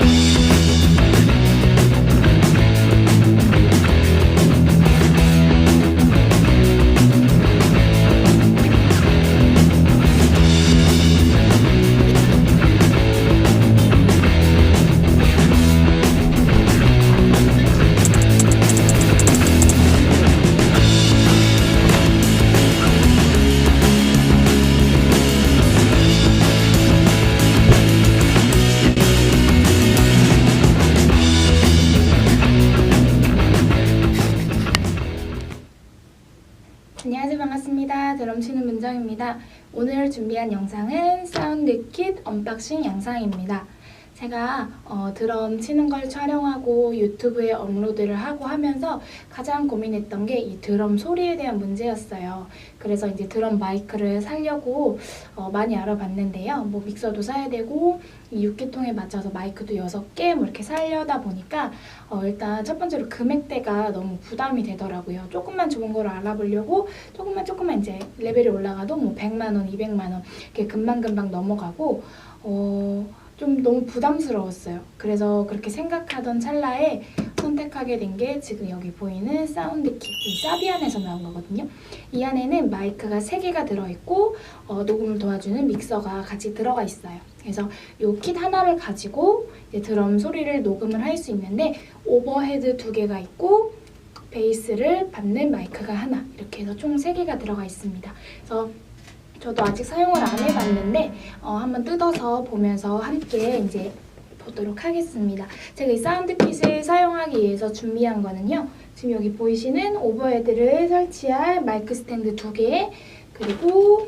안녕 반갑습니다 드럼 치는 문정입니다. 오늘 준비한 영상은 사운드 킷 언박싱 영상입니다 제가 어, 드럼 치는 걸 촬영하고 유튜브에 업로드를 하고 하면서 가장 고민했던 게 이 드럼 소리에 대한 문제였어요 그래서 이제 드럼 마이크를 사려고 어, 많이 알아봤는데요 뭐 믹서도 사야 되고 이 6기통에 맞춰서 마이크도 6개 뭐 이렇게 사려다 보니까 어, 일단 첫 번째로 금액대가 너무 부담이 되더라고요. 조금만 좋은 거를 알아보려고 조금만 조금만 이제 레벨이 올라가도 뭐 100만 원, 200만 원 이렇게 금방금방 넘어가고 어, 좀 너무 부담스러웠어요. 그래서 그렇게 생각하던 찰나에 선택하게 된 게 지금 여기 보이는 사운드 킷, 이 사비안에서 나온 거거든요. 이 안에는 마이크가 3개가 들어있고 어, 녹음을 도와주는 믹서가 같이 들어가 있어요. 그래서 이 킷 하나를 가지고 드럼 소리를 녹음을 할 수 있는데 오버헤드 두 개가 있고 베이스를 받는 마이크가 하나 이렇게 해서 총세 개가 들어가 있습니다. 그래서 저도 아직 사용을 안 해봤는데 어, 한번 뜯어서 보면서 함께 이제 보도록 하겠습니다. 제가 이 사운드 킷을 사용하기 위해서 준비한 거는요. 지금 여기 보이시는 오버헤드를 설치할 마이크 스탠드 두 개, 그리고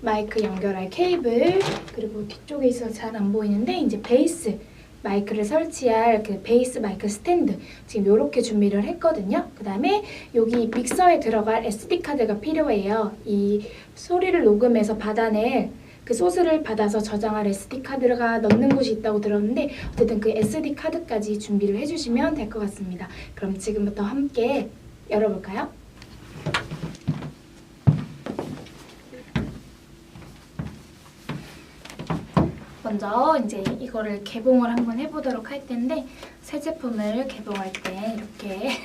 마이크 연결할 케이블, 그리고 뒤쪽에 있어서 잘 안 보이는데 이제 베이스 마이크를 설치할 그 베이스 마이크 스탠드 지금 이렇게 준비를 했거든요. 그 다음에 여기 믹서에 들어갈 SD 카드가 필요해요. 이 소리를 녹음해서 받아낼 그 소스를 받아서 저장할 SD 카드가 넣는 곳이 있다고 들었는데 어쨌든 그 SD 카드까지 준비를 해주시면 될 것 같습니다. 그럼 지금부터 함께 열어볼까요? 먼저 이제 이거를 개봉을 한번 해보도록 할 텐데 새 제품을 개봉할 때 이렇게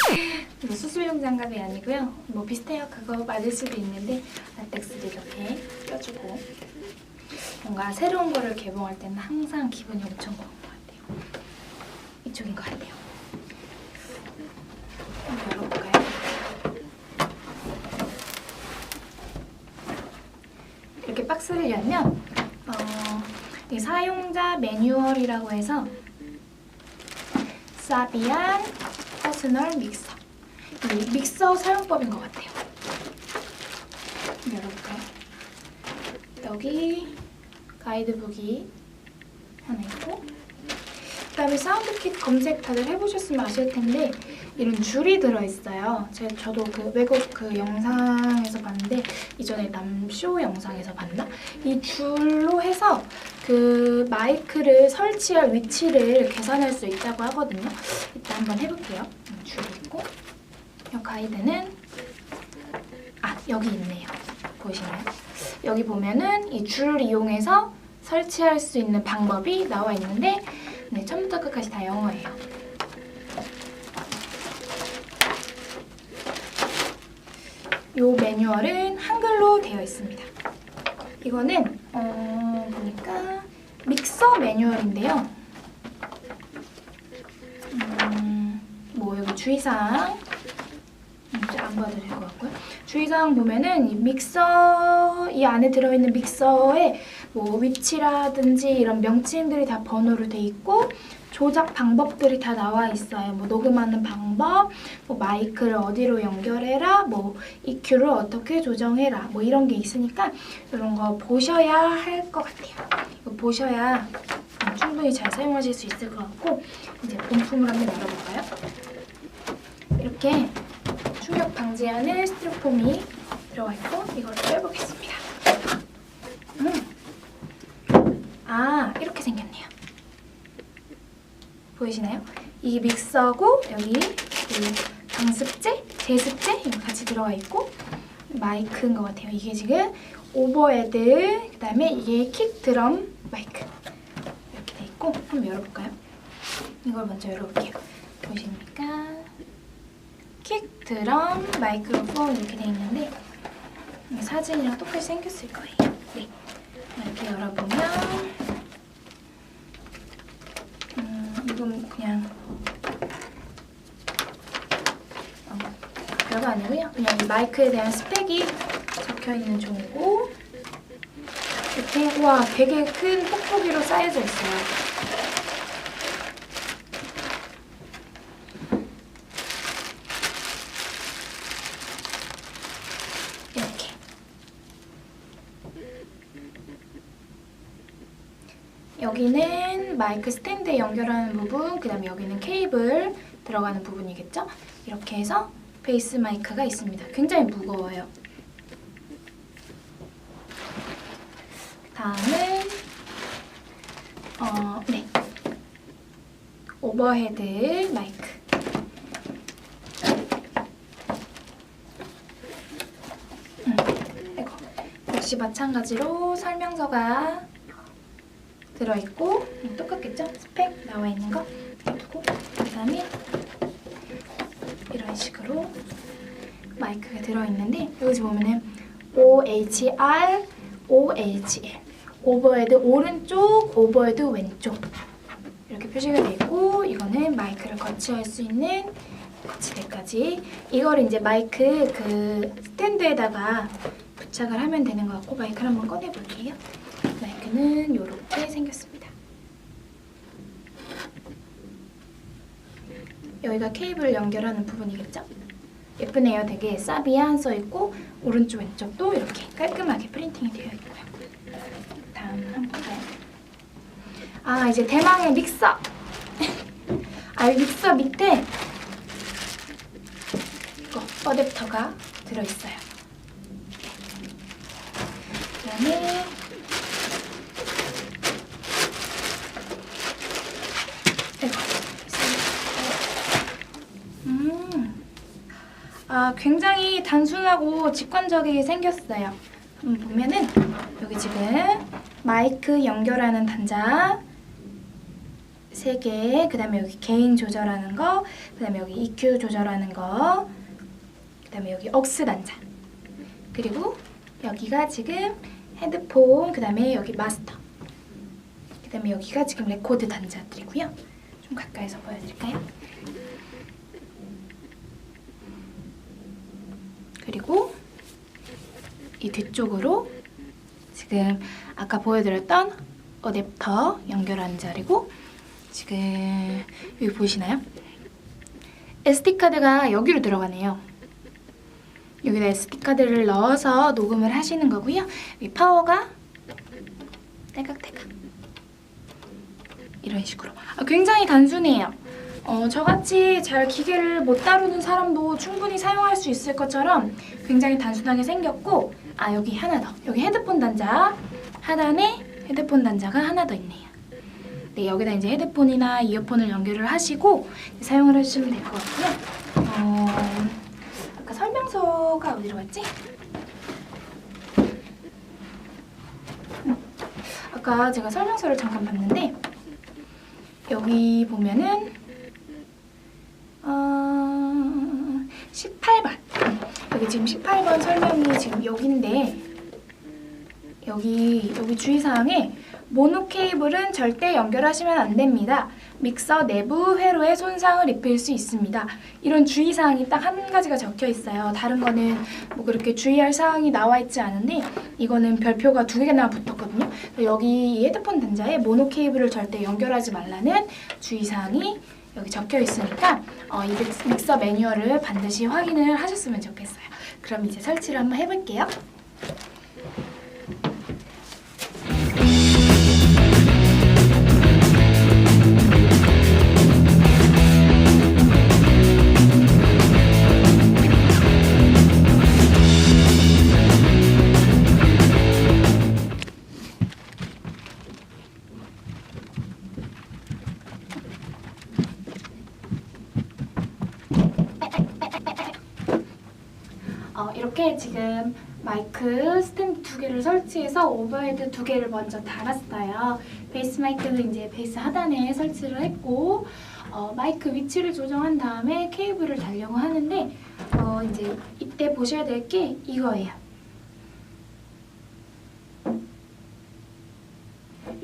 이거 수술용 장갑이 아니고요. 뭐 비슷해요. 그거 맞을 수도 있는데 라텍스를 이렇게 껴주고 뭔가 새로운 거를 개봉할 때는 항상 기분이 엄청 좋은 것 같아요. 이쪽인 것 같아요. 한번 열어볼까요? 이렇게 박스를 열면 어, 이 사용자 매뉴얼이라고 해서 사비안 퍼스널 믹서 이 믹서 사용법인 것 같아요. 열어볼까요? 여기 가이드북이 하나 있고 그 다음에 사운드 킷 검색 다들 해보셨으면 아실 텐데 이런 줄이 들어있어요. 제, 저도 그 외국 그 영상에서 봤는데 이전에 남쇼 영상에서 봤나? 이 줄로 해서 그 마이크를 설치할 위치를 계산할 수 있다고 하거든요. 일단 한번 해볼게요. 줄 있고 이 가이드는 아 여기 있네요. 보이시나요? 여기 보면은 이 줄을 이용해서 설치할 수 있는 방법이 나와 있는데 네, 처음부터 끝까지 다 영어예요. 이 매뉴얼은 한글로 되어 있습니다. 이거는 어, 보니까 믹서 매뉴얼인데요. 음, 뭐 여기 주의사항 음, 안 봐도 될 것 같고요. 주의사항 보면은 이 믹서 이 안에 들어있는 믹서의 뭐 위치라든지 이런 명칭들이 다 번호로 돼 있고 조작 방법들이 다 나와 있어요. 뭐 녹음하는 방법, 뭐 마이크를 어디로 연결해라, 뭐 EQ를 어떻게 조정해라, 뭐 이런 게 있으니까 이런 거 보셔야 할 것 같아요. 이거 보셔야 충분히 잘 사용하실 수 있을 것 같고 이제 본품을 한번 열어볼까요? 이렇게 충격 방지하는 스티로폼이 들어가 있고 이걸 빼보겠습니다. 음. 아 이렇게 생겼네요. 보이시나요? 이 믹서고 여기 그 강습제, 제습제 이거 같이 들어가 있고 마이크인 것 같아요. 이게 지금 오버헤드 그다음에 이게 킥 드럼 마이크 있고 한번 열어볼까요? 이걸 먼저 열어볼게요. 보시니까 킥, 드럼, 마이크로폰 이렇게 돼 있는데 사진이랑 똑같이 생겼을 거예요. 네. 이렇게 열어보면 음, 이건 그냥 어, 별거 아니고요. 그냥 이 마이크에 대한 스펙이 적혀 있는 종이고 이렇게 와 되게 큰 뽁뽁이로 쌓여져 있어요. 이렇게 여기는 마이크 스탠드에 연결하는 부분, 그 다음에 여기는 케이블 들어가는 부분이겠죠? 이렇게 해서 베이스 마이크가 있습니다. 굉장히 무거워요. 다음은 어, 네. 오버헤드 마이크. 음, 역시 마찬가지로 설명서가 들어있고 음, 똑같겠죠? 스펙 나와 있는 거 두고 그다음에 이런 식으로 마이크가 들어있는데 여기 보면은 OHR, OHL 오버헤드 오른쪽, 오버헤드 왼쪽 이렇게 표시가 되어 있고 이거는 마이크를 거치할 수 있는 거치대까지 이걸 이제 마이크 그 스탠드에다가 부착을 하면 되는 것 같고 마이크를 한번 꺼내 볼게요. 마이크는 이렇게 생겼습니다. 여기가 케이블 연결하는 부분이겠죠? 예쁘네요. 되게 사비안 써 있고 오른쪽 왼쪽도 이렇게 깔끔하게 프린팅이 되어 있고요. 다음 한번? 아 이제 대망의 믹서. 아이 믹서 밑에 이거 어댑터가 들어 있어요. 그다음에 이거 음. 아, 굉장히 단순하고 직관적이게 생겼어요. 한번 보면은 여기 지금 마이크 연결하는 단자 3개, 그 다음에 여기 개인 조절하는 거, 그 다음에 여기 EQ 조절하는 거, 그 다음에 여기 억스 단자. 그리고 여기가 지금 헤드폰, 그 다음에 여기 마스터. 그 다음에 여기가 지금 레코드 단자들이고요. 좀 가까이서 보여드릴까요? 그리고 이 뒤쪽으로 지금 아까 보여드렸던 어댑터 연결하는 자리고 지금 여기 보이시나요? SD 카드가 여기로 들어가네요. 여기다 SD 카드를 넣어서 녹음을 하시는 거고요. 이 파워가 딸깍딸깍 이런 식으로. 아, 굉장히 단순해요. 어, 저같이 잘 기계를 못 다루는 사람도 충분히 사용할 수 있을 것처럼 굉장히 단순하게 생겼고 아 여기 하나 더. 여기 헤드폰 단자. 하단에 헤드폰 단자가 하나 더 있네요. 네 여기다 이제 헤드폰이나 이어폰을 연결을 하시고 사용을 해주시면 될 것 같고요. 어, 아까 설명서가 어디로 갔지? 음, 아까 제가 설명서를 잠깐 봤는데 여기 보면은 어, 18번. 여기 지금 18번 설명이 지금 여기인데 여기 여기 주의사항에 모노 케이블은 절대 연결하시면 안 됩니다. 믹서 내부 회로에 손상을 입힐 수 있습니다. 이런 주의사항이 딱 한 가지가 적혀 있어요. 다른 거는 뭐 그렇게 주의할 사항이 나와 있지 않은데 이거는 별표가 두 개나 붙었거든요. 여기 이 헤드폰 단자에 모노 케이블을 절대 연결하지 말라는 주의사항이 여기 적혀 있으니까 어, 이 믹- 믹서 매뉴얼을 반드시 확인을 하셨으면 좋겠어요. 그럼 이제 설치를 한번 해볼게요. 어, 이렇게 지금 마이크 스탠드 두 개를 설치해서 오버헤드 두 개를 먼저 달았어요. 베이스 마이크는 이제 베이스 하단에 설치를 했고 어, 마이크 위치를 조정한 다음에 케이블을 달려고 하는데 어, 이제 이때 보셔야 될 게 이거예요.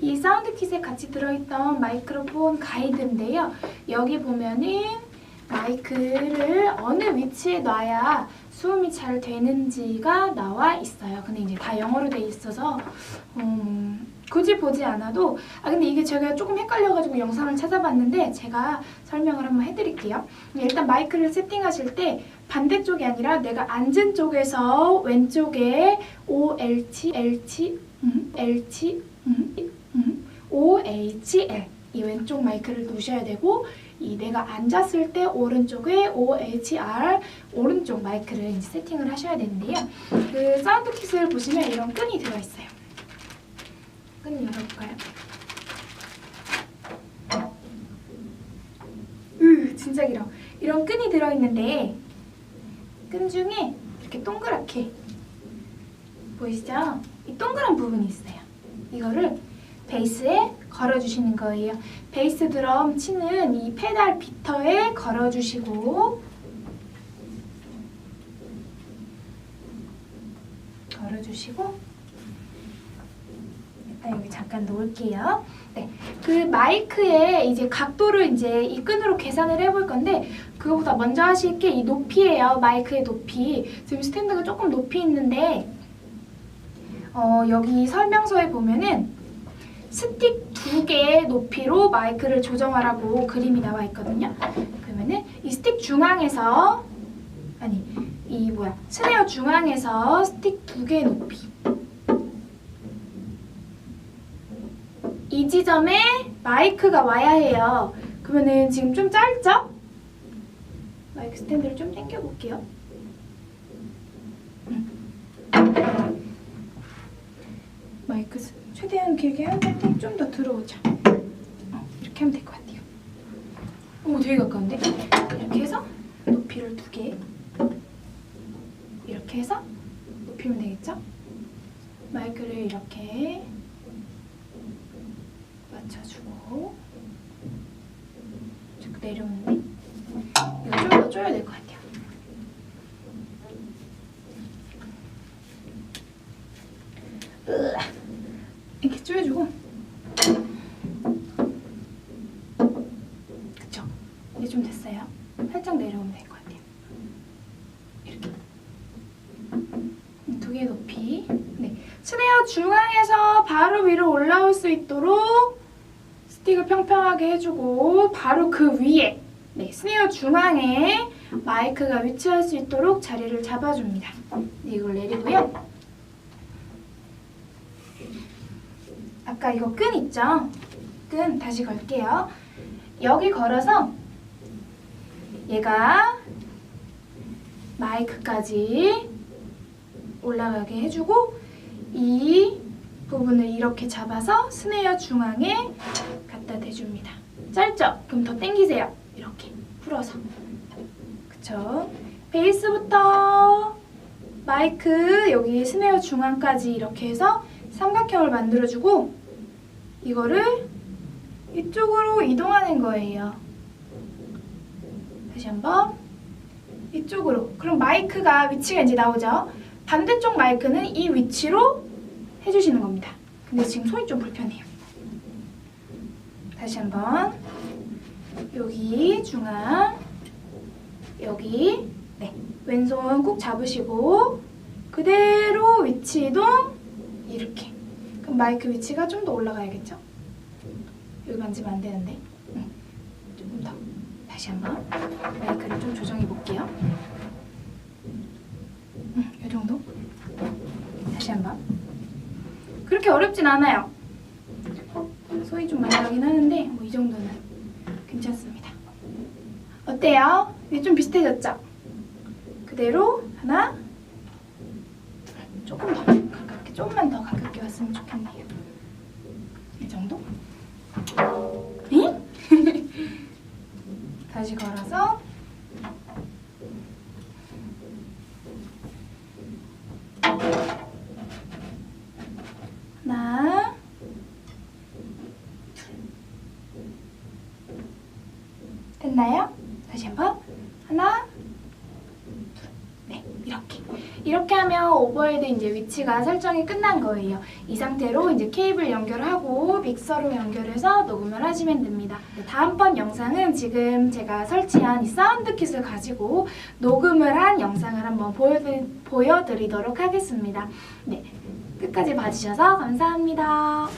이 사운드 킷에 같이 들어있던 마이크로폰 가이드인데요. 여기 보면은 마이크를 어느 위치에 놔야 수음이 잘 되는지가 나와 있어요. 근데 이제 다 영어로 돼 있어서 음, 굳이 보지 않아도 아 근데 이게 제가 조금 헷갈려가지고 영상을 찾아봤는데 제가 설명을 한번 해드릴게요. 일단 마이크를 세팅하실 때 반대쪽이 아니라 내가 앉은 쪽에서 왼쪽에 OLT, LT, 음, LT, 음, 음, OHL 이 왼쪽 마이크를 놓으셔야 되고 이 내가 앉았을 때 오른쪽에 OHR 오른쪽 마이크를 이제 세팅을 하셔야 되는데요. 그 사운드 킷을 보시면 이런 끈이 들어있어요. 끈 열어볼까요? 으 진짜 길어. 이런 끈이 들어있는데 끈 중에 이렇게 동그랗게 보이시죠? 이 동그란 부분이 있어요. 이거를 베이스에 걸어주시는 거예요. 베이스 드럼 치는 이 페달 비터에 걸어주시고 걸어주시고 일단 여기 잠깐 놓을게요. 네, 그 마이크의 이제 각도를 이제 이 끈으로 계산을 해볼 건데 그거보다 먼저 하실 게 이 높이예요. 마이크의 높이. 지금 스탠드가 조금 높이 있는데 어, 여기 설명서에 보면은 스틱 두 개의 높이로 마이크를 조정하라고 그림이 나와 있거든요. 그러면은 이 스틱 중앙에서 아니 이 뭐야 스네어 중앙에서 스틱 두 개의 높이 이 지점에 마이크가 와야 해요. 그러면은 지금 좀 짧죠? 마이크 스탠드를 좀 당겨 볼게요. 마이크 스- 최대한 길게 하는데 좀더 들어오죠. 어, 이렇게 하면 될 것 같아요. 오, 되게 가까운데? 이렇게 해서 높이를 두 개. 이렇게 해서 높이면 되겠죠? 마이크를 이렇게 맞춰주고 자꾸 내려오는데 이거 좀더 조여야 될 것 같아요. 으아. 이렇게 조여주고 그쵸? 이제 좀 됐어요. 살짝 내려오면 될 것 같아요. 이렇게 두 개의 높이 네. 스네어 중앙에서 바로 위로 올라올 수 있도록 스틱을 평평하게 해주고 바로 그 위에 네, 스네어 중앙에 마이크가 위치할 수 있도록 자리를 잡아줍니다. 네, 이걸 내리고요. 아까 이거 끈 있죠? 끈 다시 걸게요. 여기 걸어서 얘가 마이크까지 올라가게 해주고 이 부분을 이렇게 잡아서 스네어 중앙에 갖다 대줍니다. 짧죠? 그럼 더 당기세요. 이렇게 풀어서. 그쵸? 베이스부터 마이크 여기 스네어 중앙까지 이렇게 해서 삼각형을 만들어주고 이거를 이쪽으로 이동하는 거예요. 다시 한번 이쪽으로. 그럼 마이크가 위치가 이제 나오죠. 반대쪽 마이크는 이 위치로 해주시는 겁니다. 근데 지금 손이 좀 불편해요. 다시 한번 여기 중앙 여기 네 왼손 꾹 잡으시고 그대로 위치 이동 이렇게 그럼 마이크 위치가 좀 더 올라가야겠죠? 여기 만지면 안 되는데 응. 조금 더 다시 한번 마이크를 좀 조정해 볼게요. 응, 이 정도. 다시 한번. 그렇게 어렵진 않아요. 어, 소리 좀 많이 나긴 하는데 뭐 이 정도는 괜찮습니다. 어때요? 이제 좀 비슷해졌죠? 그대로 하나, 둘, 조금 더 가깝게, 조금만 더 가깝 이렇게 왔으면 좋겠네요. 이 정도? 응? 다시 걸어서 하나 됐나요? 다시 한번 하나 네 이렇게 이렇게 하면 오버헤드 이제 위치가 설정이 끝난 거예요. 이 상태로 이제 케이블 연결하고 믹서로 연결해서 녹음을 하시면 됩니다. 네, 다음번 영상은 지금 제가 설치한 이 사운드 킷을 가지고 녹음을 한 영상을 한번 보여드, 보여드리도록 하겠습니다. 네, 끝까지 봐주셔서 감사합니다.